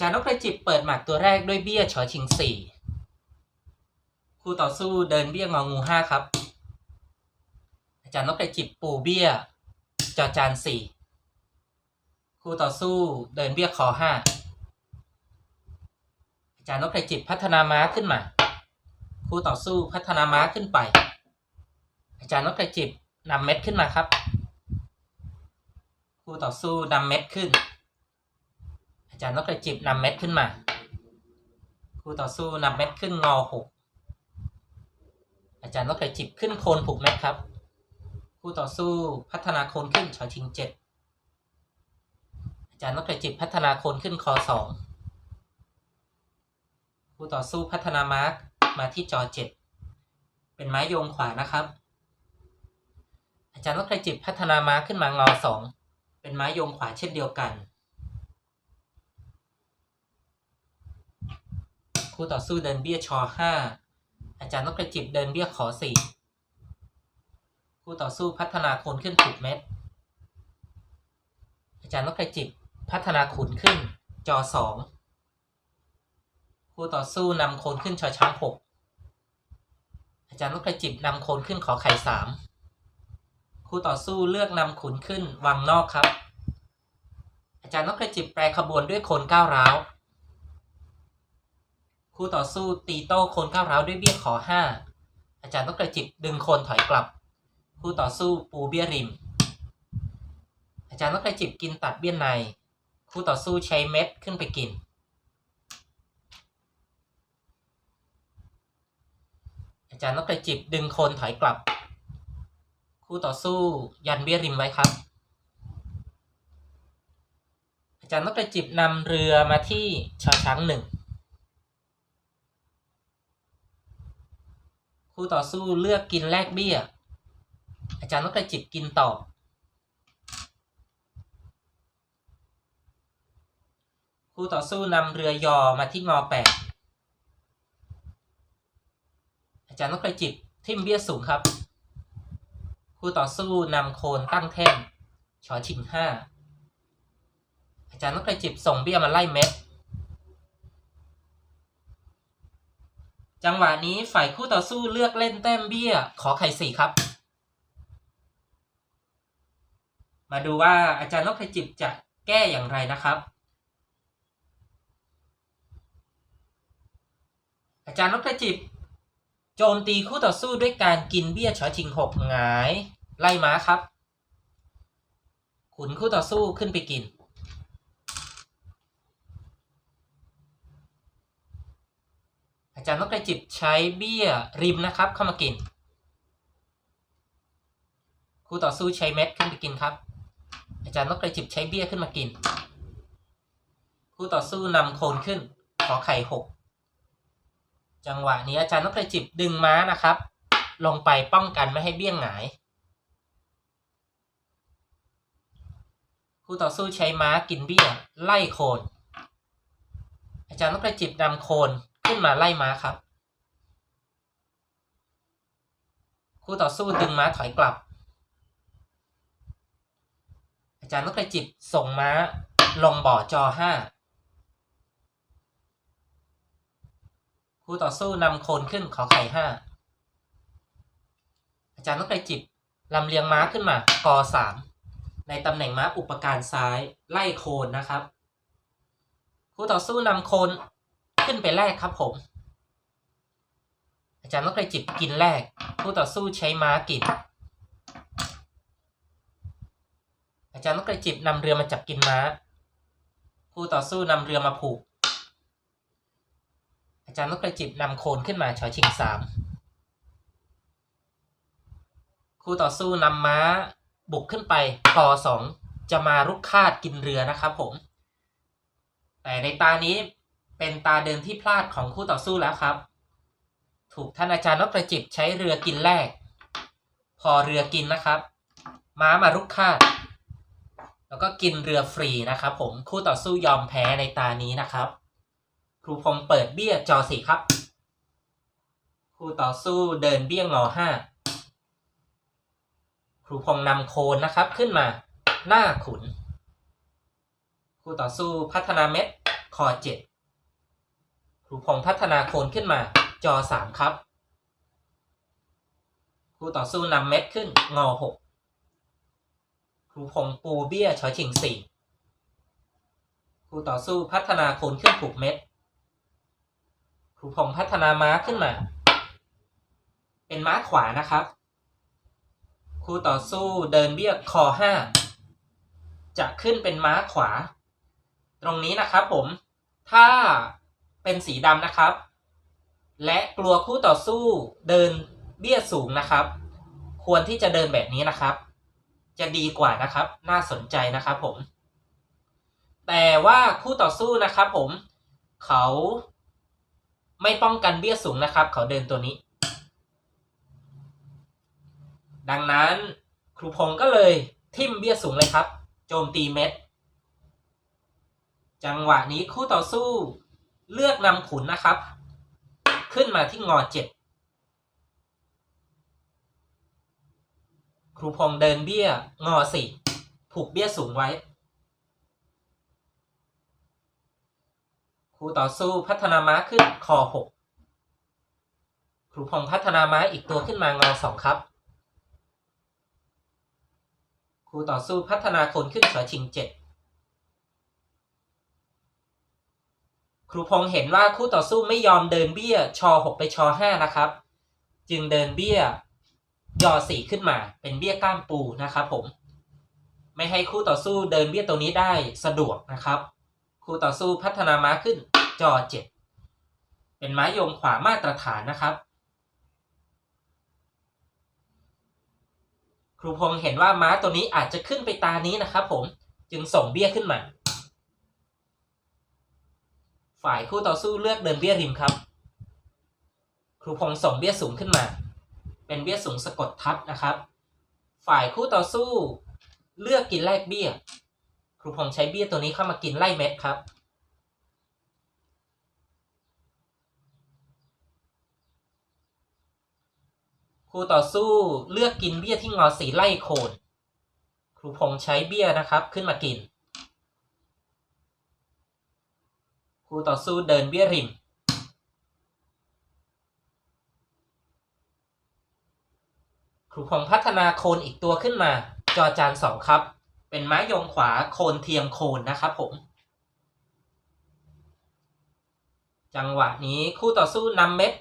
จารย์นพกระจิบเปิดหมากตัวแรกด้วยเบี้ยชอชิงสี่คู่ต่อสู้เดินเบี้ยงองูห้าครับ อาจารย์นพกระจิบปูเบี้ย จอจานสี่คู่ต่อสู้เดินเบี้ยคอห้าอาจารย์นพกระจิบพัฒนาม้าขึ้นมา คู่ต่อสู้พัฒนาม้าขึ้นไป อาจารย์นพกระจิบนำเม็ดขึ้นมาครับ คู่ต่อสู้นำเม็ดขึ้น จารย์นกกระจิบนำเม็ดขึ้นมา คู่ต่อสู้นำเม็ดขึ้นงอหกอาจารย์นกกระจิบขึ้นโคนผูกเม็ดครับ คู่ต่อสู้พัฒนาโคนขึ้นชอชิงเจ็ดอาจารย์นกกระจิบพัฒนาโคนขึ้นคอสองคู่ต่อสู้พัฒนามาร์กมาที่จอเจ็ดเป็นไม้โยงขวานะครับ อาจารย์นกกระจิบพัฒนามาร์กขึ้นมางอสองเป็นไม้โยงขวาเช่นเดียวกัน คู่ต่อสู้เดินเบี้ยชอห้าอาจารย์นกกระจิบเดินเบี้ยขอสี่คู่ต่อสู้พัฒนาโคนขึ้นถูกเม็ด อาจารย์นกกระจิบพัฒนาขุนขึ้น จอสองคู่ต่อสู้นำโคนขึ้นชอช้างหกอาจารย์นกกระจิบนำโคนขึ้นขอไข่สามคู่ต่อสู้เลือกนำขุนขึ้นวางนอกครับ อาจารย์นกกระจิบแปรขบวนด้วยโคนก้าวร้าว คู่ต่อสู้ตีโต้โคนก้าวร้าวด้วยเบี้ยขอห้าอาจารย์นกกระจิบดึงโคนถอยกลับ คู่ต่อสู้ปูเบี้ยริม อาจารย์นกกระจิบกินตัดเบี้ยใน คู่ต่อสู้ใช้เม็ดขึ้นไปกิน อาจารย์นกกระจิบดึงโคนถอยกลับ คู่ต่อสู้ยันเบี้ยริมไว้ครับ อาจารย์นกกระจิบนำเรือมาที่ชอช้างหนึ่ง คู่ต่อสู้เลือกกินแลกเบี้ย อาจารย์นกกระจิบกินต่อ คู่ต่อสู้นำเรือยอมาที่งอแปดอาจารย์นกกระจิบทิมเบี้ยสูงครับ คู่ต่อสู้นำโคนตั้งแท่นชอชิงห้าอาจารย์นกกระจิบส่งเบี้ยมาไล่เม็ด จังหวะนี้ฝ่ายคู่ต่อสู้เลือกเล่นแต้มเบี้ย ขอไข่สี่ครับ มาดูว่าอาจารย์นกกระจิบจะแก้อย่างไรนะครับ อาจารย์นกกระจิบ โจมตีคู่ต่อสู้ด้วยการกินเบี้ยชอชิงหกหงาย ไล่ม้าครับ ขุนคู่ต่อสู้ขึ้นไปกิน อาจารย์นกกระจิบใช้เบี้ยริมนะครับ เข้ามากิน คู่ต่อสู้ใช้เม็ดขึ้นไปกินครับ อาจารย์นกกระจิบใช้เบี้ยขึ้นมากิน คู่ต่อสู้นำโคนขึ้น ขอไข่หกจังหวะนี้อาจารย์นกกระจิบดึงม้านะครับ ลงไปป้องกันไม่ให้เบี้ยงหงาย คู่ต่อสู้ใช้ม้ากินเบี้ยไล่โคน อาจารย์นกกระจิบนำโคน ขึ้นมาไล่ม้าครับ คู่ต่อสู้ดึงม้าถอยกลับ อาจารย์นกกระจิบส่งม้าลงบ่อจอห้าคู่ต่อสู้นำโคนขึ้นขอไข่ห้าอาจารย์นกกระจิบลำเลียงม้าขึ้นมากอสามในตำแหน่งม้าอุปการซ้ายไล่โคนนะครับ คู่ต่อสู้นำโคน ขึ้นไปแลกครับผม อาจารย์นกกระจิบกินแลกคู่ต่อสู้ใช้ม้ากิน อาจารย์นกกระจิบนำเรือมาจับกินม้าคู่ต่อสู้นำเรือมาผูก อาจารย์นกกระจิบนำโคนขึ้นมาชอชิงสามคู่ต่อสู้นำม้าบุกขึ้นไปกอสองจะมารุกคาดกินเรือนะครับผม แต่ในตานี้ เป็นตาเดินที่พลาดของคู่ต่อสู้แล้วครับ ถูกท่านอาจารย์นกกระจิบใช้เรือกินแรก พอเรือกินนะครับ ม้ามารุกคาด แล้วก็กินเรือฟรีนะครับผมคู่ต่อสู้ยอมแพ้ในตานี้นะครับ ครูพงเปิดเบี้ยจอสี่ครับ คู่ต่อสู้เดินเบี้ยงอห้าครูพงนำโคนนะครับขึ้นมาหน้าขุน คู่ต่อสู้พัฒนาเม็ดคอเจ็ด รูพงษ์พัฒนาโคนขึ้นมาจอสามครับครูต่อสู้นำเม็ดขึ้นงอหกครูพงษ์ปูเบี้ยชอชิงสี่ครูต่อสู้พัฒนาโคนขึ้นผูกเม็ดครูพงษ์พัฒนาม้าขึ้นมา เป็นม้าขวานะครับครูต่อสู้เดินเบี้ยคอห้าจะขึ้นเป็นม้าขวา ตรงนี้นะครับผมถ้า เป็นสีดำนะครับ และกลัวคู่ต่อสู้เดินเบี้ยสูงนะครับ ควรที่จะเดินแบบนี้นะครับ จะดีกว่านะครับ น่าสนใจนะครับผม แต่ว่าคู่ต่อสู้นะครับ ผม เขาไม่ป้องกันเบี้ยสูงนะครับ เขาเดินตัวนี้ ดังนั้นครูพงศ์ก็เลยทิมเบี้ยสูงเลยครับ โจมตีเม็ด จังหวะนี้คู่ต่อสู้ เลือกนำขุนนะครับ ขึ้นมาที่งอเจ็ดครูพงเดินเบี้ยงอสี่ผูกเบี้ยสูงไว้ ครูต่อสู้พัฒนาม้าขึ้นคอหกครูพงพัฒนาม้าอีกตัวขึ้นมางอสองครับ ครูต่อสู้พัฒนาคนขึ้นชอชิงเจ็ด ครูพงษ์เห็นว่าคู่ต่อสู้ไม่ยอมเดินเบี้ยชอหกไปชอห้านะครับ จึงเดินเบี้ยยอสี่ขึ้นมา เป็นเบี้ยก้ามปูนะครับ ผม ไม่ให้คู่ต่อสู้เดินเบี้ยตัวนี้ได้สะดวกนะครับ คู่ต่อสู้พัฒนาม้าขึ้นจอเจ็ดเป็นม้าโยงขวามาตรฐานนะครับ ครูพงษ์เห็นว่าม้าตัวนี้อาจจะขึ้นไปตานี้นะครับ ผมจึงส่งเบี้ยขึ้นมา ฝ่ายคู่ต่อสู้เลือกเดินเบี้ยริมครับ ครูพงส่งเบี้ยสูงขึ้นมา เป็นเบี้ยสูงสะกดทับนะครับ ฝ่ายคู่ต่อสู้ เลือกกินแลกเบี้ย ครูพงใช้เบี้ยตัวนี้เข้ามากินไล่เม็ดครับครูต่อสู้เลือกกินเบี้ยที่งอสีไล่โคน ครูพงใช้เบี้ยนะครับขึ้นมากิน ครูต่อสู้เดินเบี้ยริม ครูพงพัฒนาโคนอีกตัวขึ้นมา จอจานสองครับ เป็นไม้ยงขวาโคนเทียมโคนนะครับผม จังหวะนี้คู่ต่อสู้นำเม็ด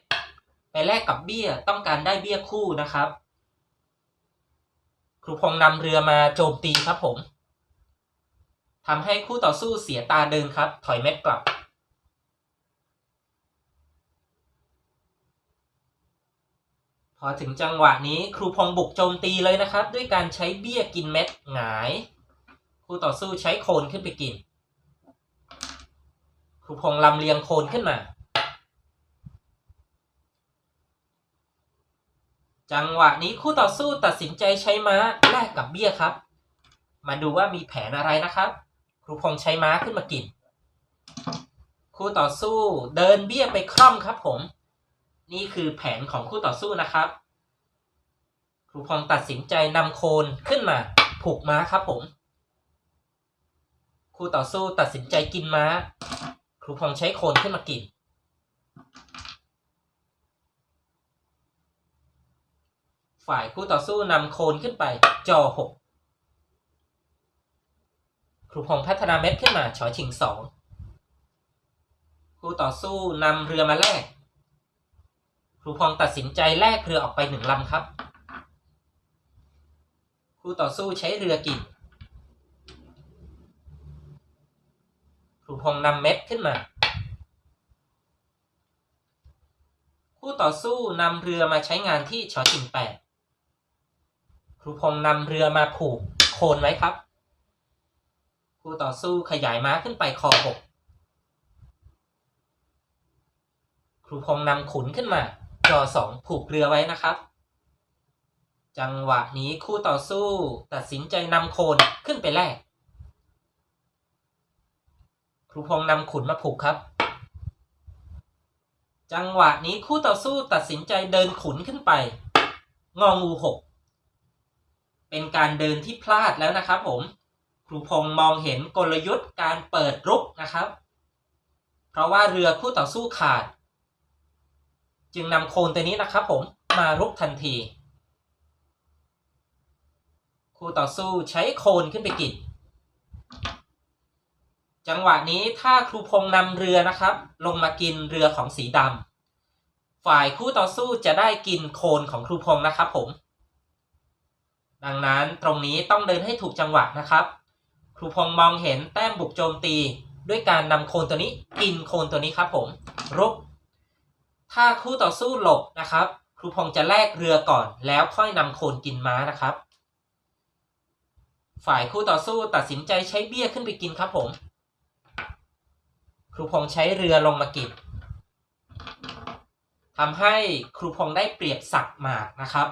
ไปแลกกับเบี้ยต้องการได้เบี้ยคู่นะครับ ครูพงนำเรือมาโจมตีครับผมทำให้คู่ต่อสู้เสียตาเดินครับ ถอยเม็ดกลับ พอถึงจังหวะนี้ครูพงบุกโจมตีเลยนะครับ ด้วยการใช้เบี้ยกินเม็ดหงายคู่ต่อสู้ใช้โคนขึ้นไปกิน ครูพงลำเลียงโคนขึ้นมา จังหวะนี้คู่ต่อสู้ตัดสินใจใช้ม้าแลกกับเบี้ยครับ มาดูว่ามีแผนอะไรนะครับ ครูพงใช้ม้าขึ้นมากิน คู่ต่อสู้เดินเบี้ยไปคร่อมครับผม นี่คือแผนของคู่ต่อสู้นะครับ ครูพงษ์ตัดสินใจนำโคนขึ้นมา ผูกม้าครับผม คู่ต่อสู้ตัดสินใจกินม้า ครูพงษ์ใช้โคนขึ้นมากิน ฝ่ายคู่ต่อสู้นำโคนขึ้นไป จอหกครูพงษ์พัฒนาเม็ดขึ้นมา ชอชิงสองคู่ต่อสู้นำเรือมาแลก รูพงษ์ตัดสินใจแลกเรือออกไปหนึ่งลำครับ คู่ต่อสู้ใช้เรือกินครูพงษ์นำเม็ดขึ้นมา คู่ต่อสู้นำเรือมาใช้งานที่ชอชิงแปดครูพงษ์นำเรือมาผูกโคนไว้ครับ คู่ต่อสู้ขยายม้าขึ้นไปคอหกครูพงษ์นำขุนขึ้นมา จอสองผูกเรือไว้นะครับ จังหวะนี้คู่ต่อสู้ตัดสินใจนำโคนขึ้นไปแลกครูพงษ์นำขุนมาผูกครับ จังหวะนี้คู่ต่อสู้ตัดสินใจเดินขุนขึ้นไป งองูหกเป็นการเดินที่พลาดแล้วนะครับผม ครูพงษ์มองเห็นกลยุทธ์การเปิดรุกนะครับ เพราะว่าเรือคู่ต่อสู้ขาด จึงนำโคนตัวนี้นะครับผมมารุกทันที คู่ต่อสู้ใช้โคนขึ้นไปกินจังหวะนี้ถ้าครูพงนำเรือนะครับ ลงมากินเรือของสีดำฝ่ายคู่ต่อสู้จะได้กินโคนของครูพงนะครับผม ดังนั้นตรงนี้ต้องเดินให้ถูกจังหวะนะครับ ครูพงมองเห็นแต้มบุกโจมตี ด้วยการนำโคนตัวนี้กินโคนตัวนี้ครับผมรุก ถ้าคู่ต่อสู้หลบนะครับ ครูพงษ์จะแลกเรือก่อน แล้วค่อยนำโคนกินม้านะครับ ฝ่ายคู่ต่อสู้ตัดสินใจใช้เบี้ยขึ้นไปกินครับผม ครูพงษ์ใช้เรือลงมากินทำให้ครูพงษ์ได้เปรียบสักหมากนะครับ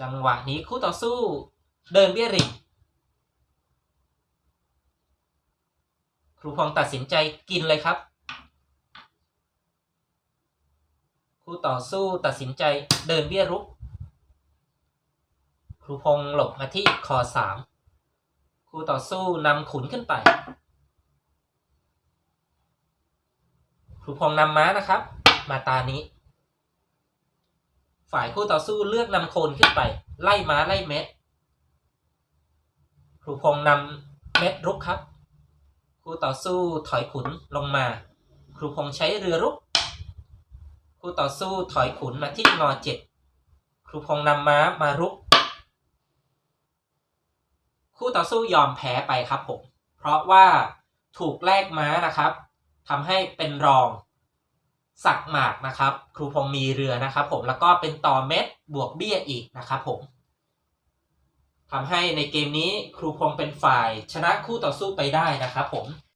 จังหวะนี้คู่ต่อสู้เดินเบี้ยริงครูพงษ์ตัดสินใจกินเลยครับ คู่ต่อสู้ตัดสินใจเดินเบี้ยรุก ครูพงหลบมาที่คอสามคู่ต่อสู้นำขุนขึ้นไป ครูพงนำม้านะครับ มาตานี้ ฝ่ายคู่ต่อสู้เลือกนำโคนขึ้นไป ไล่ม้าไล่เม็ด ครูพงนำเม็ดรุกครับ คู่ต่อสู้ถอยขุนลงมา ครูพงใช้เรือรุก คู่ต่อสู้ถอยขุนมาที่งอเจ็ดครูพงนำม้ามารุก คู่ต่อสู้ยอมแพ้ไปครับผม เพราะว่าถูกแลกม้านะครับทำให้เป็นรอง สักหมากนะครับ ครูพงมีเรือนะครับ ผมแล้วก็เป็นต่อเม็ดบวกเบี้ยอีกนะครับผมทำให้ในเกมนี้ครูพงเป็นฝ่ายชนะคู่ต่อสู้ไปได้นะครับผม